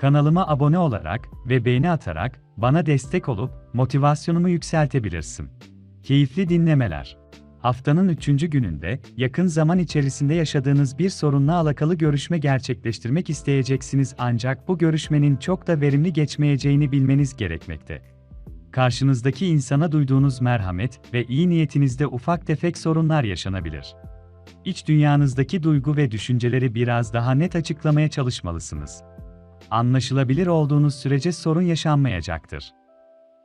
Kanalıma abone olarak ve beğeni atarak bana destek olup motivasyonumu yükseltebilirsin. Keyifli dinlemeler. Haftanın üçüncü gününde, yakın zaman içerisinde yaşadığınız bir sorunla alakalı görüşme gerçekleştirmek isteyeceksiniz ancak bu görüşmenin çok da verimli geçmeyeceğini bilmeniz gerekmekte. Karşınızdaki insana duyduğunuz merhamet ve iyi niyetinizde ufak tefek sorunlar yaşanabilir. İç dünyanızdaki duygu ve düşünceleri biraz daha net açıklamaya çalışmalısınız. Anlaşılabilir olduğunuz sürece sorun yaşanmayacaktır.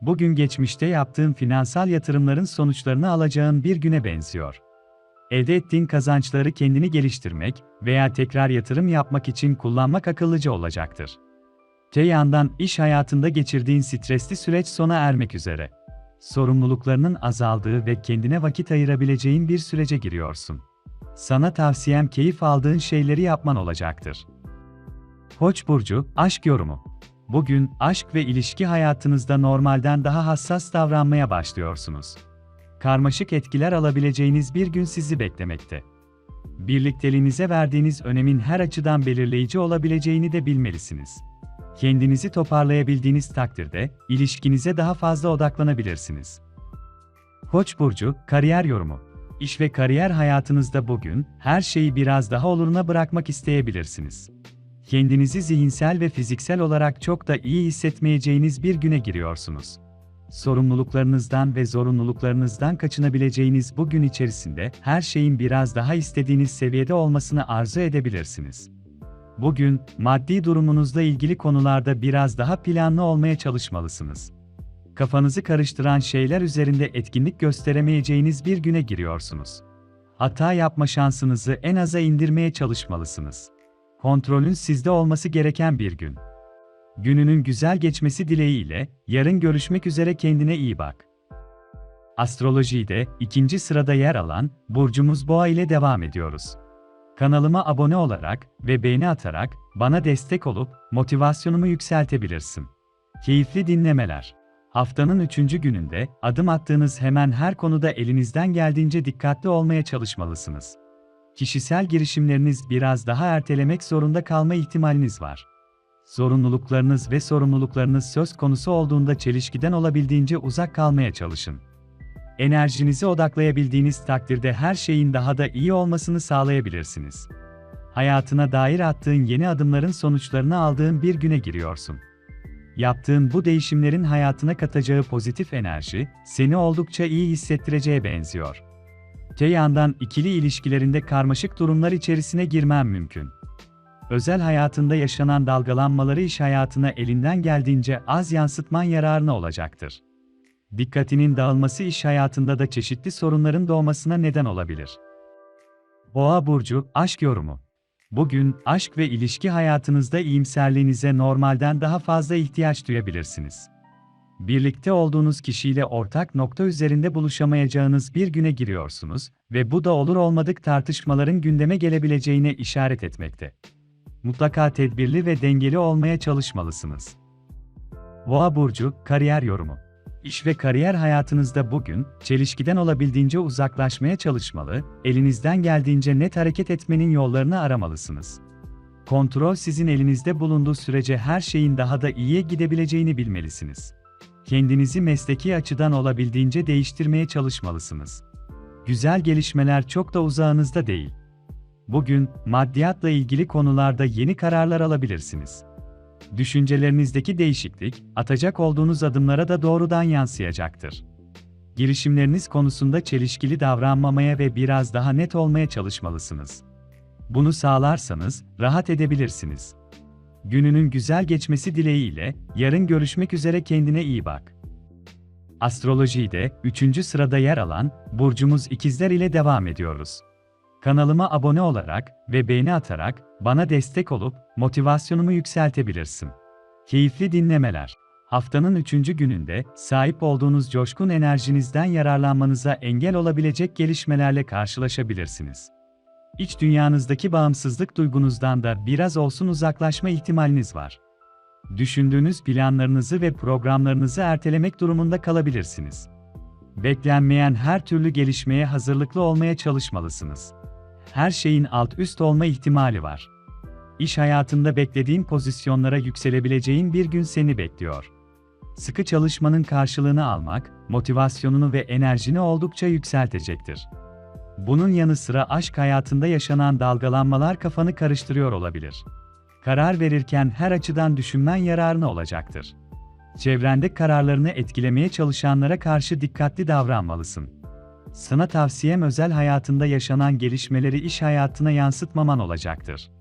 Bugün geçmişte yaptığın finansal yatırımların sonuçlarını alacağın bir güne benziyor. Elde ettiğin kazançları kendini geliştirmek veya tekrar yatırım yapmak için kullanmak akıllıca olacaktır. Te yandan iş hayatında geçirdiğin stresli süreç sona ermek üzere. Sorumluluklarının azaldığı ve kendine vakit ayırabileceğin bir sürece giriyorsun. Sana tavsiyem keyif aldığın şeyleri yapman olacaktır. Koç burcu aşk yorumu. Bugün aşk ve ilişki hayatınızda normalden daha hassas davranmaya başlıyorsunuz. Karmaşık etkiler alabileceğiniz bir gün sizi beklemekte. Birlikteliğinize verdiğiniz önemin her açıdan belirleyici olabileceğini de bilmelisiniz. Kendinizi toparlayabildiğiniz takdirde ilişkinize daha fazla odaklanabilirsiniz. Koç burcu kariyer yorumu. İş ve kariyer hayatınızda bugün her şeyi biraz daha oluruna bırakmak isteyebilirsiniz. Kendinizi zihinsel ve fiziksel olarak çok da iyi hissetmeyeceğiniz bir güne giriyorsunuz. Sorumluluklarınızdan ve zorunluluklarınızdan kaçınabileceğiniz bu gün içerisinde her şeyin biraz daha istediğiniz seviyede olmasını arzu edebilirsiniz. Bugün maddi durumunuzla ilgili konularda biraz daha planlı olmaya çalışmalısınız. Kafanızı karıştıran şeyler üzerinde etkinlik gösteremeyeceğiniz bir güne giriyorsunuz. Hata yapma şansınızı en aza indirmeye çalışmalısınız. Kontrolün sizde olması gereken bir gün. Gününün güzel geçmesi dileğiyle, yarın görüşmek üzere kendine iyi bak. Astrolojide ikinci sırada yer alan burcumuz Boğa ile devam ediyoruz. Kanalıma abone olarak ve beğeni atarak bana destek olup motivasyonumu yükseltebilirsin. Keyifli dinlemeler. Haftanın üçüncü gününde adım attığınız hemen her konuda elinizden geldiğince dikkatli olmaya çalışmalısınız kişisel girişimleriniz biraz daha ertelemek zorunda kalma ihtimaliniz var. Zorunluluklarınız ve sorumluluklarınız söz konusu olduğunda çelişkiden olabildiğince uzak kalmaya çalışın. Enerjinizi odaklayabildiğiniz takdirde her şeyin daha da iyi olmasını sağlayabilirsiniz. Hayatına dair attığın yeni adımların sonuçlarını aldığın bir güne giriyorsun. Yaptığın bu değişimlerin hayatına katacağı pozitif enerji, seni oldukça iyi hissettireceğe benziyor. Te yandan ikili ilişkilerinde karmaşık durumlar içerisine girmem mümkün. Özel hayatında yaşanan dalgalanmaları iş hayatına elinden geldiğince az yansıtman yararına olacaktır. Dikkatinin dağılması iş hayatında da çeşitli sorunların doğmasına neden olabilir. Boğa burcu aşk yorumu. Bugün aşk ve ilişki hayatınızda iyimserliğinize normalden daha fazla ihtiyaç duyabilirsiniz birlikte olduğunuz kişiyle ortak nokta üzerinde buluşamayacağınız bir güne giriyorsunuz ve bu da olur olmadık tartışmaların gündeme gelebileceğine işaret etmekte. Mutlaka tedbirli ve dengeli olmaya çalışmalısınız. Boğa burcu kariyer yorumu. İş ve kariyer hayatınızda bugün çelişkiden olabildiğince uzaklaşmaya çalışmalı, elinizden geldiğince net hareket etmenin yollarını aramalısınız. Kontrol sizin elinizde bulunduğu sürece her şeyin daha da iyiye gidebileceğini bilmelisiniz kendinizi mesleki açıdan olabildiğince değiştirmeye çalışmalısınız. Güzel gelişmeler çok da uzağınızda değil. Bugün, maddiyatla ilgili konularda yeni kararlar alabilirsiniz. Düşüncelerinizdeki değişiklik, atacak olduğunuz adımlara da doğrudan yansıyacaktır. Girişimleriniz konusunda çelişkili davranmamaya ve biraz daha net olmaya çalışmalısınız. Bunu sağlarsanız, rahat edebilirsiniz. Gününün güzel geçmesi dileğiyle, yarın görüşmek üzere kendine iyi bak. Astrolojide 3. sırada yer alan burcumuz ikizler ile devam ediyoruz. Kanalıma abone olarak ve beğeni atarak bana destek olup motivasyonumu yükseltebilirsin. Keyifli dinlemeler. Haftanın üçüncü gününde, sahip olduğunuz coşkun enerjinizden yararlanmanıza engel olabilecek gelişmelerle karşılaşabilirsiniz. İç dünyanızdaki bağımsızlık duygunuzdan da biraz olsun uzaklaşma ihtimaliniz var. Düşündüğünüz planlarınızı ve programlarınızı ertelemek durumunda kalabilirsiniz. Beklenmeyen her türlü gelişmeye hazırlıklı olmaya çalışmalısınız. Her şeyin alt üst olma ihtimali var. İş hayatında beklediğin pozisyonlara yükselebileceğin bir gün seni bekliyor. Sıkı çalışmanın karşılığını almak, motivasyonunu ve enerjini oldukça yükseltecektir. Bunun yanı sıra aşk hayatında yaşanan dalgalanmalar kafanı karıştırıyor olabilir. Karar verirken her açıdan düşünmen yararına olacaktır. Çevrende kararlarını etkilemeye çalışanlara karşı dikkatli davranmalısın. Sana tavsiyem özel hayatında yaşanan gelişmeleri iş hayatına yansıtmaman olacaktır.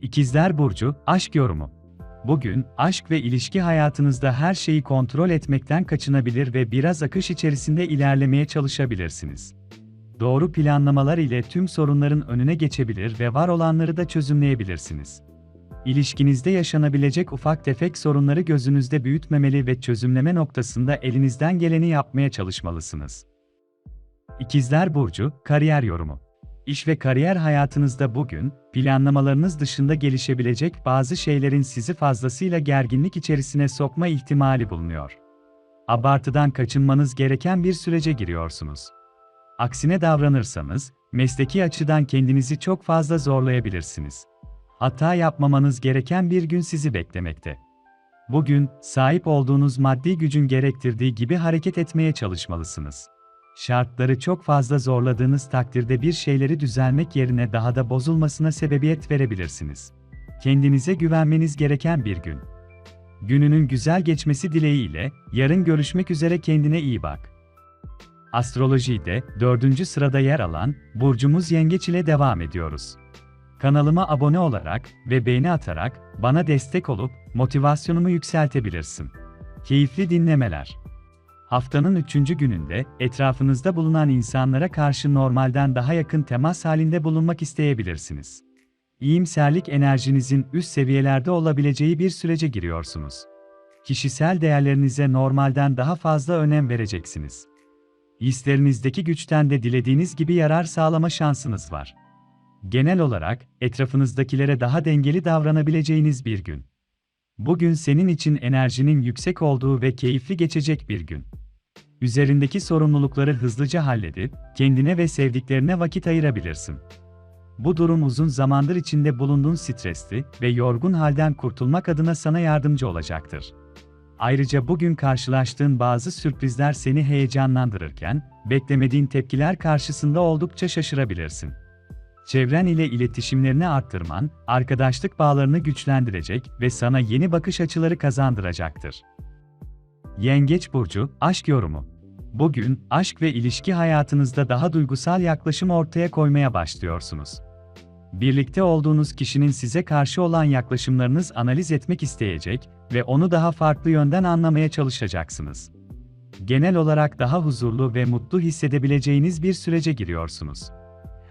İkizler Burcu, Aşk Yorumu Bugün, aşk ve ilişki hayatınızda her şeyi kontrol etmekten kaçınabilir ve biraz akış içerisinde ilerlemeye çalışabilirsiniz. Doğru planlamalar ile tüm sorunların önüne geçebilir ve var olanları da çözümleyebilirsiniz. İlişkinizde yaşanabilecek ufak tefek sorunları gözünüzde büyütmemeli ve çözümleme noktasında elinizden geleni yapmaya çalışmalısınız. İkizler Burcu, Kariyer Yorumu İş ve kariyer hayatınızda bugün, planlamalarınız dışında gelişebilecek bazı şeylerin sizi fazlasıyla gerginlik içerisine sokma ihtimali bulunuyor. Abartıdan kaçınmanız gereken bir sürece giriyorsunuz. Aksine davranırsanız, mesleki açıdan kendinizi çok fazla zorlayabilirsiniz. Hata yapmamanız gereken bir gün sizi beklemekte. Bugün, sahip olduğunuz maddi gücün gerektirdiği gibi hareket etmeye çalışmalısınız. Şartları çok fazla zorladığınız takdirde bir şeyleri düzelmek yerine daha da bozulmasına sebebiyet verebilirsiniz. Kendinize güvenmeniz gereken bir gün. Gününün güzel geçmesi dileğiyle, yarın görüşmek üzere kendine iyi bak. Astrolojide, dördüncü sırada yer alan, Burcumuz Yengeç ile devam ediyoruz. Kanalıma abone olarak ve beğeni atarak, bana destek olup, motivasyonumu yükseltebilirsin. Keyifli dinlemeler. Haftanın üçüncü gününde, etrafınızda bulunan insanlara karşı normalden daha yakın temas halinde bulunmak isteyebilirsiniz. İyimserlik enerjinizin üst seviyelerde olabileceği bir sürece giriyorsunuz. Kişisel değerlerinize normalden daha fazla önem vereceksiniz. Hislerinizdeki güçten de dilediğiniz gibi yarar sağlama şansınız var. Genel olarak, etrafınızdakilere daha dengeli davranabileceğiniz bir gün. Bugün senin için enerjinin yüksek olduğu ve keyifli geçecek bir gün. Üzerindeki sorumlulukları hızlıca halledip, kendine ve sevdiklerine vakit ayırabilirsin. Bu durum uzun zamandır içinde bulunduğun stresli ve yorgun halden kurtulmak adına sana yardımcı olacaktır. Ayrıca bugün karşılaştığın bazı sürprizler seni heyecanlandırırken, beklemediğin tepkiler karşısında oldukça şaşırabilirsin. Çevren ile iletişimlerini arttırman, arkadaşlık bağlarını güçlendirecek ve sana yeni bakış açıları kazandıracaktır. Yengeç burcu aşk yorumu. Bugün aşk ve ilişki hayatınızda daha duygusal yaklaşım ortaya koymaya başlıyorsunuz. Birlikte olduğunuz kişinin size karşı olan yaklaşımlarınız analiz etmek isteyecek ve onu daha farklı yönden anlamaya çalışacaksınız. Genel olarak daha huzurlu ve mutlu hissedebileceğiniz bir sürece giriyorsunuz.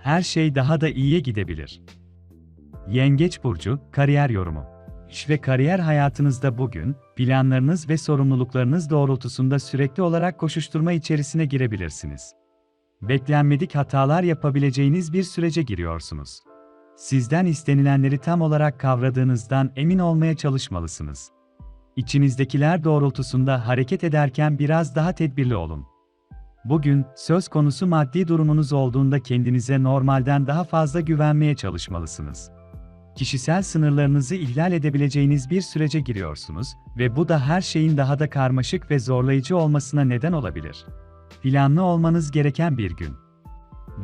Her şey daha da iyiye gidebilir. Yengeç burcu kariyer yorumu. İş ve kariyer hayatınızda bugün planlarınız ve sorumluluklarınız doğrultusunda sürekli olarak koşuşturma içerisine girebilirsiniz. Beklenmedik hatalar yapabileceğiniz bir sürece giriyorsunuz. Sizden istenilenleri tam olarak kavradığınızdan emin olmaya çalışmalısınız. İçinizdekiler doğrultusunda hareket ederken biraz daha tedbirli olun. Bugün, söz konusu maddi durumunuz olduğunda kendinize normalden daha fazla güvenmeye çalışmalısınız. Kişisel sınırlarınızı ihlal edebileceğiniz bir sürece giriyorsunuz ve bu da her şeyin daha da karmaşık ve zorlayıcı olmasına neden olabilir. Planlı olmanız gereken bir gün.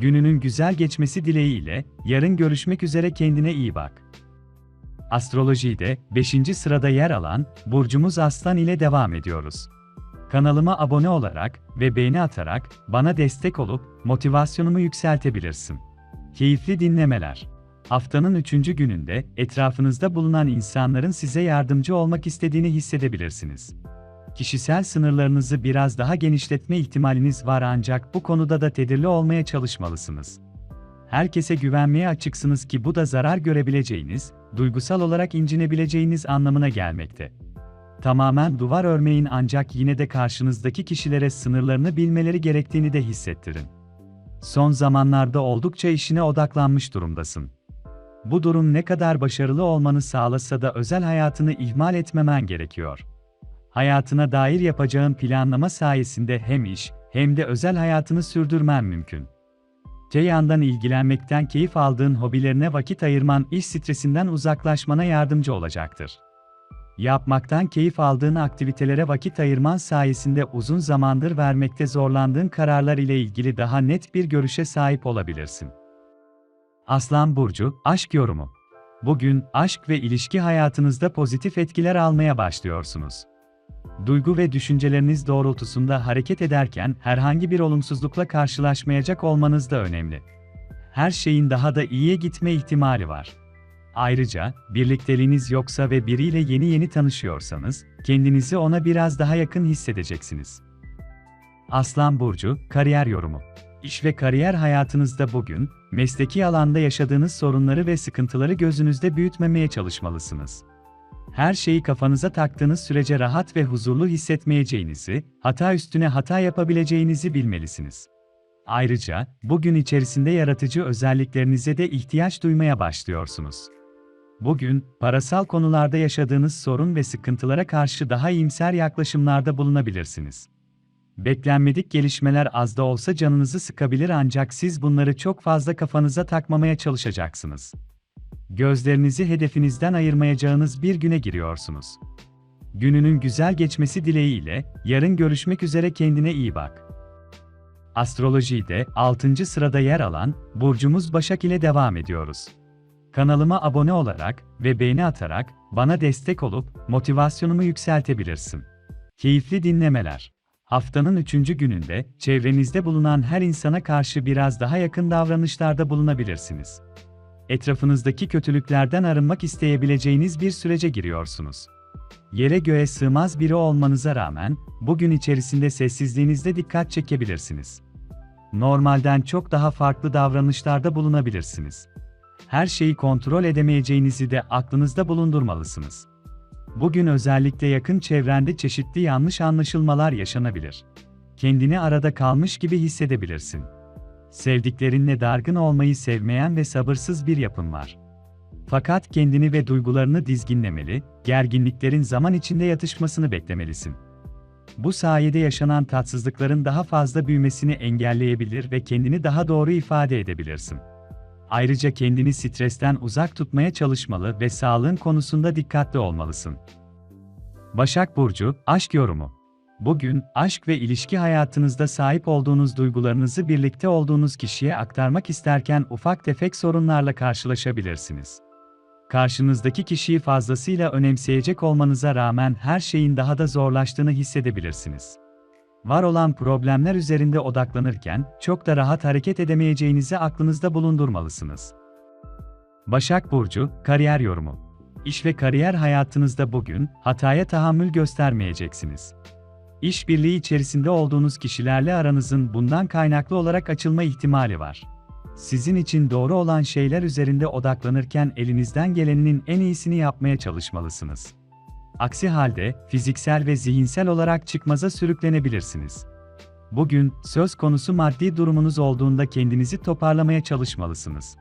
Gününün güzel geçmesi dileğiyle, yarın görüşmek üzere kendine iyi bak. Astrolojide 5. sırada yer alan burcumuz Aslan ile devam ediyoruz. Kanalıma abone olarak ve beğeni atarak bana destek olup motivasyonumu yükseltebilirsin. Keyifli dinlemeler. Haftanın üçüncü gününde etrafınızda bulunan insanların size yardımcı olmak istediğini hissedebilirsiniz. Kişisel sınırlarınızı biraz daha genişletme ihtimaliniz var ancak bu konuda da tedirli olmaya çalışmalısınız. Herkese güvenmeye açıksınız ki bu da zarar görebileceğiniz, duygusal olarak incinebileceğiniz anlamına gelmekte. Tamamen duvar örmeyin ancak yine de karşınızdaki kişilere sınırlarını bilmeleri gerektiğini de hissettirin. Son zamanlarda oldukça işine odaklanmış durumdasın. Bu durum ne kadar başarılı olmanı sağlasa da özel hayatını ihmal etmemen gerekiyor. Hayatına dair yapacağın planlama sayesinde hem iş hem de özel hayatını sürdürmen mümkün. Te yandan ilgilenmekten keyif aldığın hobilerine vakit ayırman iş stresinden uzaklaşmana yardımcı olacaktır. Yapmaktan keyif aldığın aktivitelere vakit ayırman sayesinde uzun zamandır vermekte zorlandığın kararlar ile ilgili daha net bir görüşe sahip olabilirsin. Aslan burcu aşk yorumu. Bugün aşk ve ilişki hayatınızda pozitif etkiler almaya başlıyorsunuz. Duygu ve düşünceleriniz doğrultusunda hareket ederken herhangi bir olumsuzlukla karşılaşmayacak olmanız da önemli. Her şeyin daha da iyiye gitme ihtimali var. Ayrıca, birlikteliğiniz yoksa ve biriyle yeni yeni tanışıyorsanız, kendinizi ona biraz daha yakın hissedeceksiniz. Aslan Burcu, Kariyer Yorumu İş ve kariyer hayatınızda bugün, mesleki alanda yaşadığınız sorunları ve sıkıntıları gözünüzde büyütmemeye çalışmalısınız. Her şeyi kafanıza taktığınız sürece rahat ve huzurlu hissetmeyeceğinizi, hata üstüne hata yapabileceğinizi bilmelisiniz. Ayrıca, bugün içerisinde yaratıcı özelliklerinize de ihtiyaç duymaya başlıyorsunuz. Bugün, parasal konularda yaşadığınız sorun ve sıkıntılara karşı daha iyimser yaklaşımlarda bulunabilirsiniz. Beklenmedik gelişmeler az da olsa canınızı sıkabilir ancak siz bunları çok fazla kafanıza takmamaya çalışacaksınız. Gözlerinizi hedefinizden ayırmayacağınız bir güne giriyorsunuz. Gününün güzel geçmesi dileğiyle, yarın görüşmek üzere kendine iyi bak. Astrolojide 6. sırada yer alan burcumuz Başak ile devam ediyoruz. Kanalıma abone olarak ve beğeni atarak bana destek olup motivasyonumu yükseltebilirsin. Keyifli dinlemeler. Haftanın üçüncü gününde çevrenizde bulunan her insana karşı biraz daha yakın davranışlarda bulunabilirsiniz. Etrafınızdaki kötülüklerden arınmak isteyebileceğiniz bir sürece giriyorsunuz. Yere göğe sığmaz biri olmanıza rağmen, bugün içerisinde sessizliğinizde dikkat çekebilirsiniz. Normalden çok daha farklı davranışlarda bulunabilirsiniz. Her şeyi kontrol edemeyeceğinizi de aklınızda bulundurmalısınız. Bugün özellikle yakın çevrende çeşitli yanlış anlaşılmalar yaşanabilir. Kendini arada kalmış gibi hissedebilirsin. Sevdiklerinle dargın olmayı sevmeyen ve sabırsız bir yapın var. Fakat kendini ve duygularını dizginlemeli, gerginliklerin zaman içinde yatışmasını beklemelisin. Bu sayede yaşanan tatsızlıkların daha fazla büyümesini engelleyebilir ve kendini daha doğru ifade edebilirsin. Ayrıca kendini stresten uzak tutmaya çalışmalı ve sağlığın konusunda dikkatli olmalısın. Başak Burcu, Aşk Yorumu Bugün, aşk ve ilişki hayatınızda sahip olduğunuz duygularınızı birlikte olduğunuz kişiye aktarmak isterken ufak tefek sorunlarla karşılaşabilirsiniz. Karşınızdaki kişiyi fazlasıyla önemseyecek olmanıza rağmen her şeyin daha da zorlaştığını hissedebilirsiniz. Var olan problemler üzerinde odaklanırken çok da rahat hareket edemeyeceğinizi aklınızda bulundurmalısınız. Başak Burcu, Kariyer Yorumu İş ve kariyer hayatınızda bugün hataya tahammül göstermeyeceksiniz. İşbirliği içerisinde olduğunuz kişilerle aranızın bundan kaynaklı olarak açılma ihtimali var. Sizin için doğru olan şeyler üzerinde odaklanırken elinizden gelenin en iyisini yapmaya çalışmalısınız. Aksi halde fiziksel ve zihinsel olarak çıkmaza sürüklenebilirsiniz. Bugün söz konusu maddi durumunuz olduğunda kendinizi toparlamaya çalışmalısınız.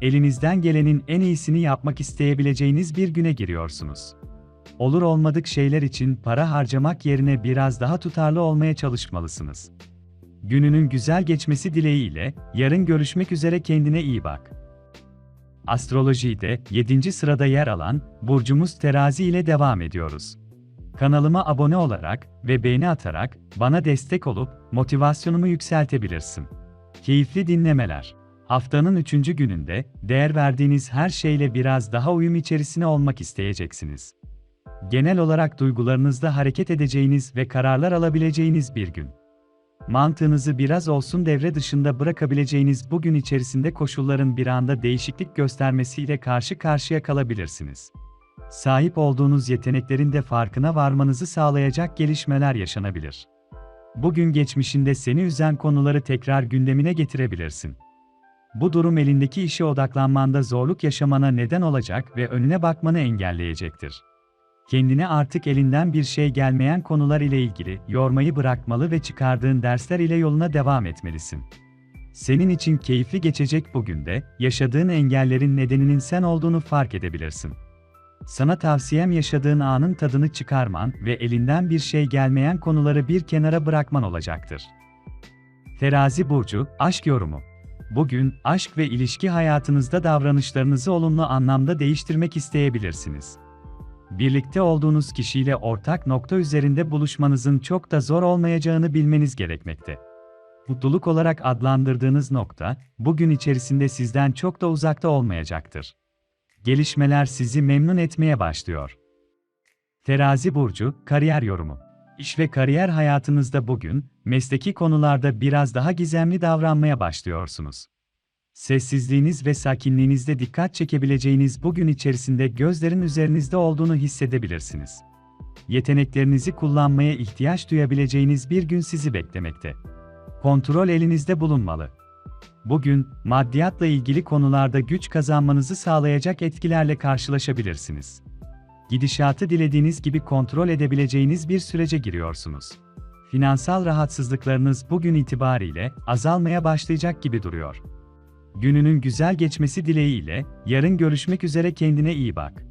Elinizden gelenin en iyisini yapmak isteyebileceğiniz bir güne giriyorsunuz. Olur olmadık şeyler için para harcamak yerine biraz daha tutarlı olmaya çalışmalısınız. Gününün güzel geçmesi dileğiyle yarın görüşmek üzere kendine iyi bak. Astrolojide 7. sırada yer alan burcumuz Terazi ile devam ediyoruz. Kanalıma abone olarak ve beğeni atarak bana destek olup motivasyonumu yükseltebilirsin. Keyifli dinlemeler. Haftanın 3. gününde değer verdiğiniz her şeyle biraz daha uyum içerisine olmak isteyeceksiniz. Genel olarak duygularınızda hareket edeceğiniz ve kararlar alabileceğiniz bir gün. Mantığınızı biraz olsun devre dışında bırakabileceğiniz bugün içerisinde koşulların bir anda değişiklik göstermesiyle karşı karşıya kalabilirsiniz. Sahip olduğunuz yeteneklerin de farkına varmanızı sağlayacak gelişmeler yaşanabilir. Bugün geçmişinde seni üzen konuları tekrar gündemine getirebilirsin. Bu durum elindeki işe odaklanmanda zorluk yaşamana neden olacak ve önüne bakmanı engelleyecektir. Kendini artık elinden bir şey gelmeyen konular ile ilgili yormayı bırakmalı ve çıkardığın dersler ile yoluna devam etmelisin. Senin için keyifli geçecek bugün de, yaşadığın engellerin nedeninin sen olduğunu fark edebilirsin. Sana tavsiyem yaşadığın anın tadını çıkarman ve elinden bir şey gelmeyen konuları bir kenara bırakman olacaktır. Terazi burcu, aşk yorumu. Bugün aşk ve ilişki hayatınızda davranışlarınızı olumlu anlamda değiştirmek isteyebilirsiniz. Birlikte olduğunuz kişiyle ortak nokta üzerinde buluşmanızın çok da zor olmayacağını bilmeniz gerekmekte. Mutluluk olarak adlandırdığınız nokta, bugün içerisinde sizden çok da uzakta olmayacaktır. Gelişmeler sizi memnun etmeye başlıyor. Terazi burcu, kariyer yorumu. İş ve kariyer hayatınızda bugün, mesleki konularda biraz daha gizemli davranmaya başlıyorsunuz. Sessizliğiniz ve sakinliğinizde dikkat çekebileceğiniz bugün içerisinde gözlerin üzerinizde olduğunu hissedebilirsiniz. Yeteneklerinizi kullanmaya ihtiyaç duyabileceğiniz bir gün sizi beklemekte. Kontrol elinizde bulunmalı. Bugün, maddiyatla ilgili konularda güç kazanmanızı sağlayacak etkilerle karşılaşabilirsiniz. Gidişatı dilediğiniz gibi kontrol edebileceğiniz bir sürece giriyorsunuz. Finansal rahatsızlıklarınız bugün itibariyle azalmaya başlayacak gibi duruyor. Gününün güzel geçmesi dileğiyle, yarın görüşmek üzere kendine iyi bak.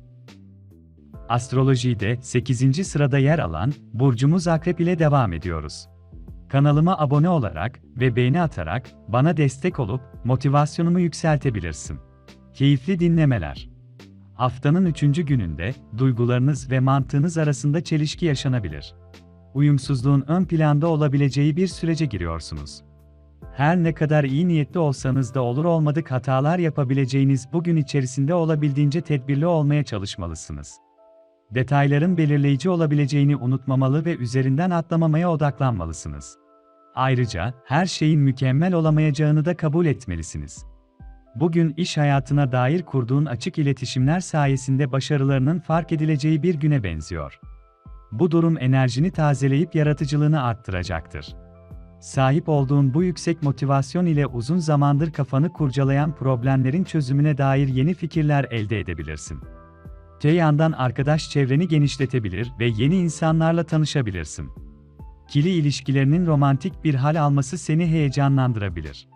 Astrolojide 8. sırada yer alan burcumuz Akrep ile devam ediyoruz. Kanalıma abone olarak ve beğeni atarak bana destek olup motivasyonumu yükseltebilirsin. Keyifli dinlemeler. Haftanın 3. gününde duygularınız ve mantığınız arasında çelişki yaşanabilir. Uyumsuzluğun ön planda olabileceği bir sürece giriyorsunuz. Her ne kadar iyi niyetli olsanız da olur olmadık hatalar yapabileceğiniz bugün içerisinde olabildiğince tedbirli olmaya çalışmalısınız. Detayların belirleyici olabileceğini unutmamalı ve üzerinden atlamamaya odaklanmalısınız. Ayrıca her şeyin mükemmel olamayacağını da kabul etmelisiniz. Bugün iş hayatına dair kurduğun açık iletişimler sayesinde başarılarının fark edileceği bir güne benziyor. Bu durum enerjini tazeleyip yaratıcılığını arttıracaktır. Sahip olduğun bu yüksek motivasyon ile uzun zamandır kafanı kurcalayan problemlerin çözümüne dair yeni fikirler elde edebilirsin. Te yandan arkadaş çevreni genişletebilir ve yeni insanlarla tanışabilirsin. Kili ilişkilerinin romantik bir hal alması seni heyecanlandırabilir.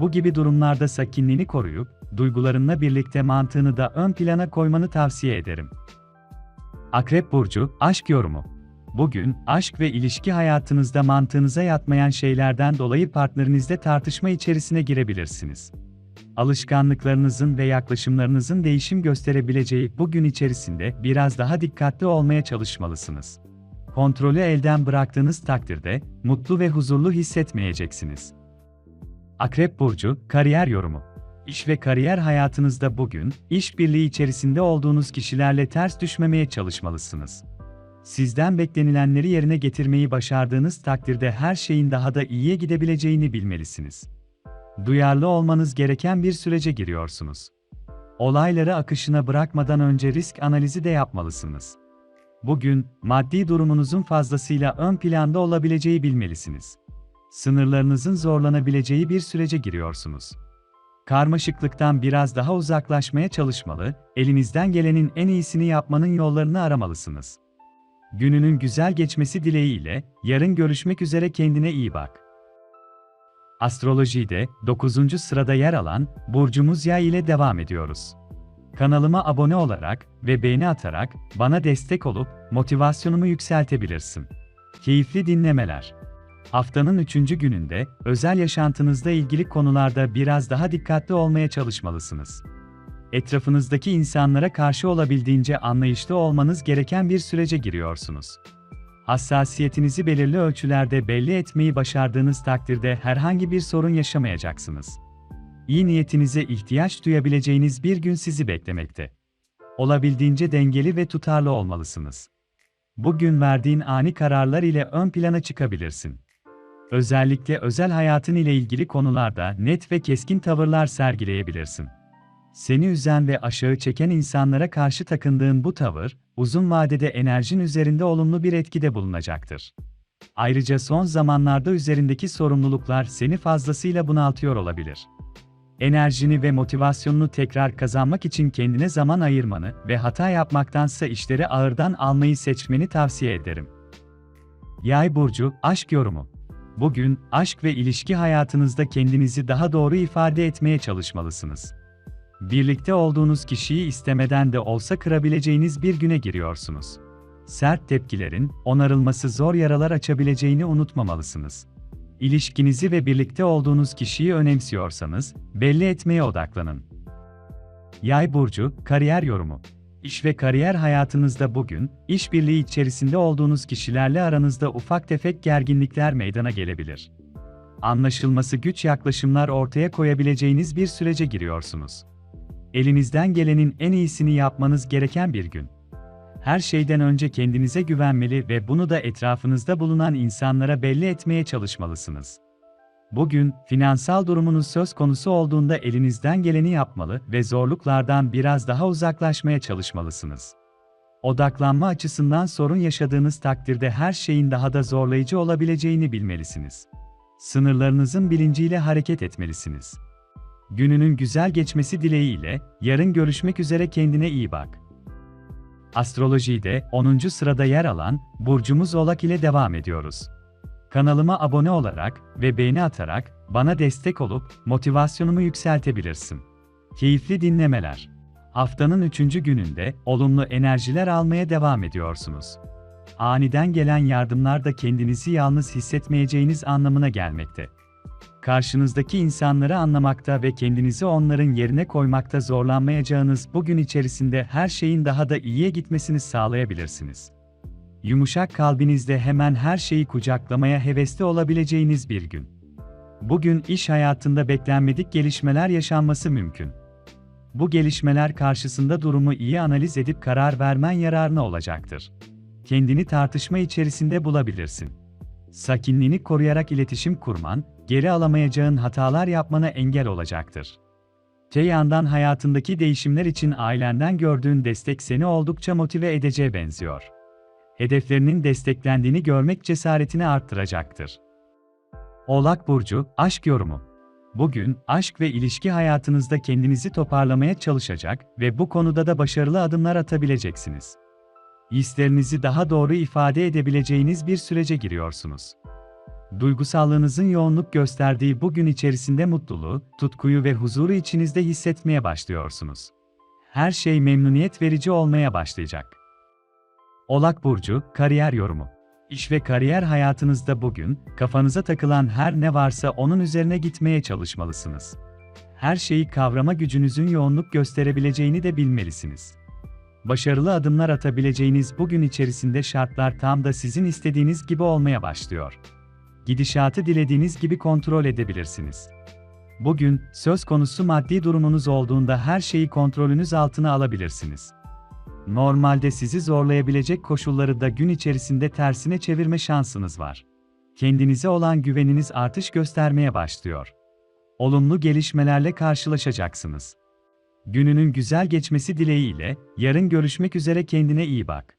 Bu gibi durumlarda sakinliğini koruyup, duygularınla birlikte mantığını da ön plana koymanı tavsiye ederim. Akrep Burcu, Aşk Yorumu Bugün, aşk ve ilişki hayatınızda mantığınıza yatmayan şeylerden dolayı partnerinizle tartışma içerisine girebilirsiniz. Alışkanlıklarınızın ve yaklaşımlarınızın değişim gösterebileceği bu gün içerisinde biraz daha dikkatli olmaya çalışmalısınız. Kontrolü elden bıraktığınız takdirde mutlu ve huzurlu hissetmeyeceksiniz. Akrep burcu kariyer yorumu. İş ve kariyer hayatınızda bugün işbirliği içerisinde olduğunuz kişilerle ters düşmemeye çalışmalısınız. Sizden beklenilenleri yerine getirmeyi başardığınız takdirde her şeyin daha da iyiye gidebileceğini bilmelisiniz. Duyarlı olmanız gereken bir sürece giriyorsunuz. Olayları akışına bırakmadan önce risk analizi de yapmalısınız. Bugün, maddi durumunuzun fazlasıyla ön planda olabileceği bilmelisiniz. Sınırlarınızın zorlanabileceği bir sürece giriyorsunuz. Karmaşıklıktan biraz daha uzaklaşmaya çalışmalı, elinizden gelenin en iyisini yapmanın yollarını aramalısınız. Gününün güzel geçmesi dileğiyle, yarın görüşmek üzere kendine iyi bak. Astrolojide 9. sırada yer alan burcumuz Yay ile devam ediyoruz. Kanalıma abone olarak ve beğeni atarak bana destek olup motivasyonumu yükseltebilirsin. Keyifli dinlemeler. Haftanın 3. gününde özel yaşantınızla ilgili konularda biraz daha dikkatli olmaya çalışmalısınız. Etrafınızdaki insanlara karşı olabildiğince anlayışlı olmanız gereken bir sürece giriyorsunuz. Hassasiyetinizi belirli ölçülerde belli etmeyi başardığınız takdirde herhangi bir sorun yaşamayacaksınız. İyi niyetinize ihtiyaç duyabileceğiniz bir gün sizi beklemekte. Olabildiğince dengeli ve tutarlı olmalısınız. Bugün verdiğin ani kararlar ile ön plana çıkabilirsin. Özellikle özel hayatın ile ilgili konularda net ve keskin tavırlar sergileyebilirsin. Seni üzen ve aşağı çeken insanlara karşı takındığın bu tavır, uzun vadede enerjin üzerinde olumlu bir etkide bulunacaktır. Ayrıca son zamanlarda üzerindeki sorumluluklar seni fazlasıyla bunaltıyor olabilir. enerjini ve motivasyonunu tekrar kazanmak için kendine zaman ayırmanı ve hata yapmaktansa işleri ağırdan almayı seçmeni tavsiye ederim. Yay burcu aşk yorumu. Bugün aşk ve ilişki hayatınızda kendinizi daha doğru ifade etmeye çalışmalısınız. Birlikte olduğunuz kişiyi istemeden de olsa kırabileceğiniz bir güne giriyorsunuz. Sert tepkilerin onarılması zor yaralar açabileceğini unutmamalısınız. İlişkinizi ve birlikte olduğunuz kişiyi önemsiyorsanız, belli etmeye odaklanın. Yay burcu, kariyer yorumu. İş ve kariyer hayatınızda bugün, işbirliği içerisinde olduğunuz kişilerle aranızda ufak tefek gerginlikler meydana gelebilir. Anlaşılması güç yaklaşımlar ortaya koyabileceğiniz bir sürece giriyorsunuz. Elinizden gelenin en iyisini yapmanız gereken bir gün her şeyden önce kendinize güvenmeli ve bunu da etrafınızda bulunan insanlara belli etmeye çalışmalısınız. Bugün, finansal durumunuz söz konusu olduğunda elinizden geleni yapmalı ve zorluklardan biraz daha uzaklaşmaya çalışmalısınız. Odaklanma açısından sorun yaşadığınız takdirde her şeyin daha da zorlayıcı olabileceğini bilmelisiniz. Sınırlarınızın bilinciyle hareket etmelisiniz. Gününün güzel geçmesi dileğiyle, yarın görüşmek üzere kendine iyi bak. Astrolojide 10. sırada yer alan burcumuz Oğlak ile devam ediyoruz. Kanalıma abone olarak ve beğeni atarak bana destek olup motivasyonumu yükseltebilirsin. Keyifli dinlemeler. Haftanın 3. gününde olumlu enerjiler almaya devam ediyorsunuz. Aniden gelen yardımlar da kendinizi yalnız hissetmeyeceğiniz anlamına gelmekte karşınızdaki insanları anlamakta ve kendinizi onların yerine koymakta zorlanmayacağınız bugün içerisinde her şeyin daha da iyiye gitmesini sağlayabilirsiniz. Yumuşak kalbinizde hemen her şeyi kucaklamaya hevesli olabileceğiniz bir gün. Bugün iş hayatında beklenmedik gelişmeler yaşanması mümkün. Bu gelişmeler karşısında durumu iyi analiz edip karar vermen yararına olacaktır. Kendini tartışma içerisinde bulabilirsin. Sakinliğini koruyarak iletişim kurman, geri alamayacağın hatalar yapmana engel olacaktır. Te yandan hayatındaki değişimler için ailenden gördüğün destek seni oldukça motive edeceğe benziyor. Hedeflerinin desteklendiğini görmek cesaretini arttıracaktır. Oğlak Burcu, Aşk Yorumu Bugün, aşk ve ilişki hayatınızda kendinizi toparlamaya çalışacak ve bu konuda da başarılı adımlar atabileceksiniz. Hislerinizi daha doğru ifade edebileceğiniz bir sürece giriyorsunuz. Duygusallığınızın yoğunluk gösterdiği bu gün içerisinde mutluluğu, tutkuyu ve huzuru içinizde hissetmeye başlıyorsunuz. Her şey memnuniyet verici olmaya başlayacak. Olak burcu kariyer yorumu. İş ve kariyer hayatınızda bugün kafanıza takılan her ne varsa onun üzerine gitmeye çalışmalısınız. Her şeyi kavrama gücünüzün yoğunluk gösterebileceğini de bilmelisiniz. Başarılı adımlar atabileceğiniz bugün içerisinde şartlar tam da sizin istediğiniz gibi olmaya başlıyor gidişatı dilediğiniz gibi kontrol edebilirsiniz. Bugün, söz konusu maddi durumunuz olduğunda her şeyi kontrolünüz altına alabilirsiniz. Normalde sizi zorlayabilecek koşulları da gün içerisinde tersine çevirme şansınız var. Kendinize olan güveniniz artış göstermeye başlıyor. Olumlu gelişmelerle karşılaşacaksınız. Gününün güzel geçmesi dileğiyle, yarın görüşmek üzere kendine iyi bak.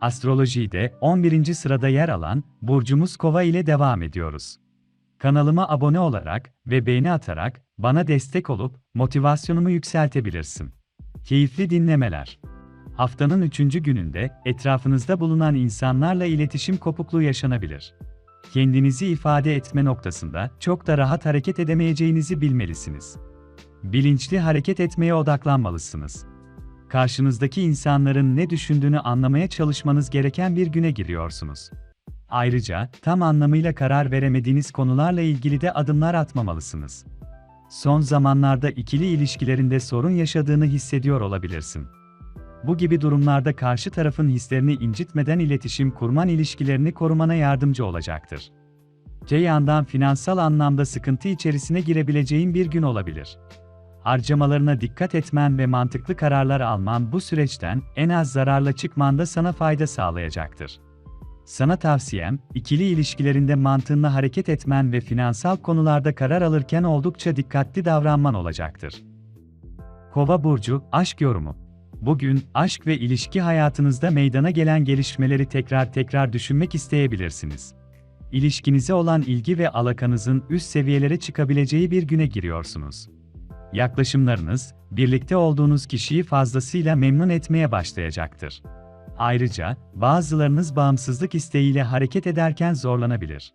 Astrolojide 11. sırada yer alan burcumuz Kova ile devam ediyoruz. Kanalıma abone olarak ve beğeni atarak bana destek olup motivasyonumu yükseltebilirsin. Keyifli dinlemeler. Haftanın 3. gününde etrafınızda bulunan insanlarla iletişim kopukluğu yaşanabilir. Kendinizi ifade etme noktasında çok da rahat hareket edemeyeceğinizi bilmelisiniz. Bilinçli hareket etmeye odaklanmalısınız karşınızdaki insanların ne düşündüğünü anlamaya çalışmanız gereken bir güne giriyorsunuz. Ayrıca, tam anlamıyla karar veremediğiniz konularla ilgili de adımlar atmamalısınız. Son zamanlarda ikili ilişkilerinde sorun yaşadığını hissediyor olabilirsin. Bu gibi durumlarda karşı tarafın hislerini incitmeden iletişim kurman ilişkilerini korumana yardımcı olacaktır. Te yandan finansal anlamda sıkıntı içerisine girebileceğin bir gün olabilir harcamalarına dikkat etmen ve mantıklı kararlar alman bu süreçten en az zararla çıkmanda sana fayda sağlayacaktır. Sana tavsiyem, ikili ilişkilerinde mantığınla hareket etmen ve finansal konularda karar alırken oldukça dikkatli davranman olacaktır. Kova burcu aşk yorumu. Bugün aşk ve ilişki hayatınızda meydana gelen gelişmeleri tekrar tekrar düşünmek isteyebilirsiniz. ilişkinize olan ilgi ve alakanızın üst seviyelere çıkabileceği bir güne giriyorsunuz. Yaklaşımlarınız, birlikte olduğunuz kişiyi fazlasıyla memnun etmeye başlayacaktır. Ayrıca, bazılarınız bağımsızlık isteğiyle hareket ederken zorlanabilir.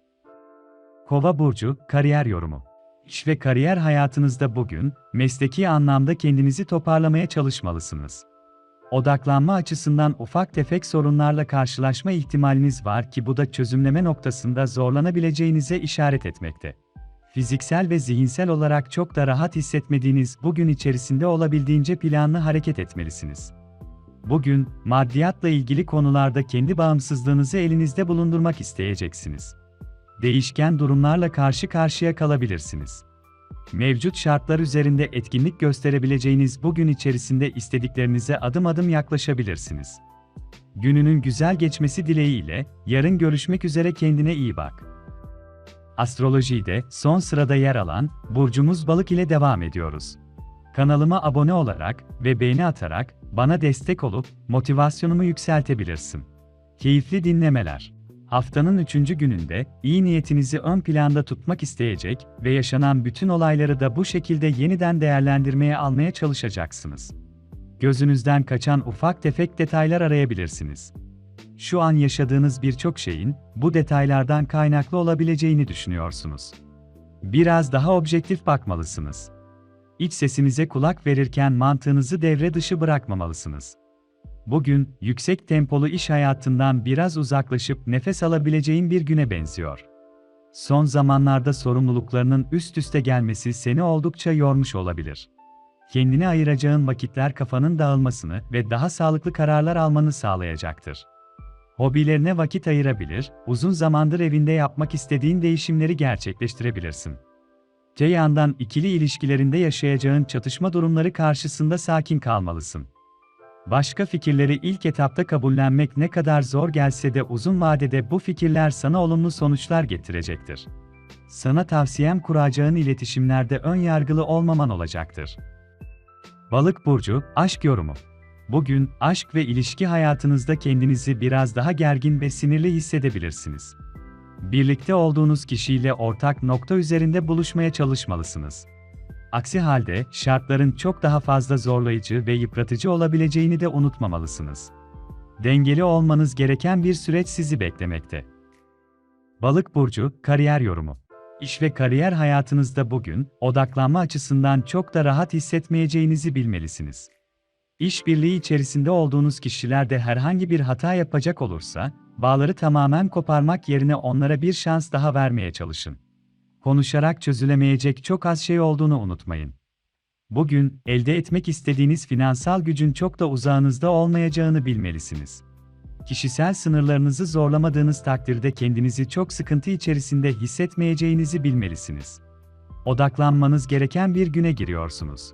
Kova burcu kariyer yorumu. İş ve kariyer hayatınızda bugün mesleki anlamda kendinizi toparlamaya çalışmalısınız. Odaklanma açısından ufak tefek sorunlarla karşılaşma ihtimaliniz var ki bu da çözümleme noktasında zorlanabileceğinize işaret etmekte. Fiziksel ve zihinsel olarak çok da rahat hissetmediğiniz bugün içerisinde olabildiğince planlı hareket etmelisiniz. Bugün, maddiyatla ilgili konularda kendi bağımsızlığınızı elinizde bulundurmak isteyeceksiniz. Değişken durumlarla karşı karşıya kalabilirsiniz. Mevcut şartlar üzerinde etkinlik gösterebileceğiniz bugün içerisinde istediklerinize adım adım yaklaşabilirsiniz. Gününün güzel geçmesi dileğiyle, yarın görüşmek üzere kendine iyi bak. Astrolojide son sırada yer alan burcumuz balık ile devam ediyoruz. Kanalıma abone olarak ve beğeni atarak bana destek olup motivasyonumu yükseltebilirsin. Keyifli dinlemeler. Haftanın üçüncü gününde iyi niyetinizi ön planda tutmak isteyecek ve yaşanan bütün olayları da bu şekilde yeniden değerlendirmeye almaya çalışacaksınız. Gözünüzden kaçan ufak tefek detaylar arayabilirsiniz. Şu an yaşadığınız birçok şeyin bu detaylardan kaynaklı olabileceğini düşünüyorsunuz. Biraz daha objektif bakmalısınız. İç sesinize kulak verirken mantığınızı devre dışı bırakmamalısınız. Bugün, yüksek tempolu iş hayatından biraz uzaklaşıp nefes alabileceğin bir güne benziyor. Son zamanlarda sorumluluklarının üst üste gelmesi seni oldukça yormuş olabilir. Kendine ayıracağın vakitler kafanın dağılmasını ve daha sağlıklı kararlar almanı sağlayacaktır. Hobilerine vakit ayırabilir, uzun zamandır evinde yapmak istediğin değişimleri gerçekleştirebilirsin. Te yandan ikili ilişkilerinde yaşayacağın çatışma durumları karşısında sakin kalmalısın. Başka fikirleri ilk etapta kabullenmek ne kadar zor gelse de uzun vadede bu fikirler sana olumlu sonuçlar getirecektir. Sana tavsiyem kuracağın iletişimlerde ön yargılı olmaman olacaktır. Balık burcu aşk yorumu. Bugün aşk ve ilişki hayatınızda kendinizi biraz daha gergin ve sinirli hissedebilirsiniz. Birlikte olduğunuz kişiyle ortak nokta üzerinde buluşmaya çalışmalısınız. Aksi halde şartların çok daha fazla zorlayıcı ve yıpratıcı olabileceğini de unutmamalısınız. Dengeli olmanız gereken bir süreç sizi beklemekte. Balık burcu kariyer yorumu. İş ve kariyer hayatınızda bugün odaklanma açısından çok da rahat hissetmeyeceğinizi bilmelisiniz. İşbirliği içerisinde olduğunuz kişiler de herhangi bir hata yapacak olursa, bağları tamamen koparmak yerine onlara bir şans daha vermeye çalışın konuşarak çözülemeyecek çok az şey olduğunu unutmayın. Bugün, elde etmek istediğiniz finansal gücün çok da uzağınızda olmayacağını bilmelisiniz. Kişisel sınırlarınızı zorlamadığınız takdirde kendinizi çok sıkıntı içerisinde hissetmeyeceğinizi bilmelisiniz. Odaklanmanız gereken bir güne giriyorsunuz.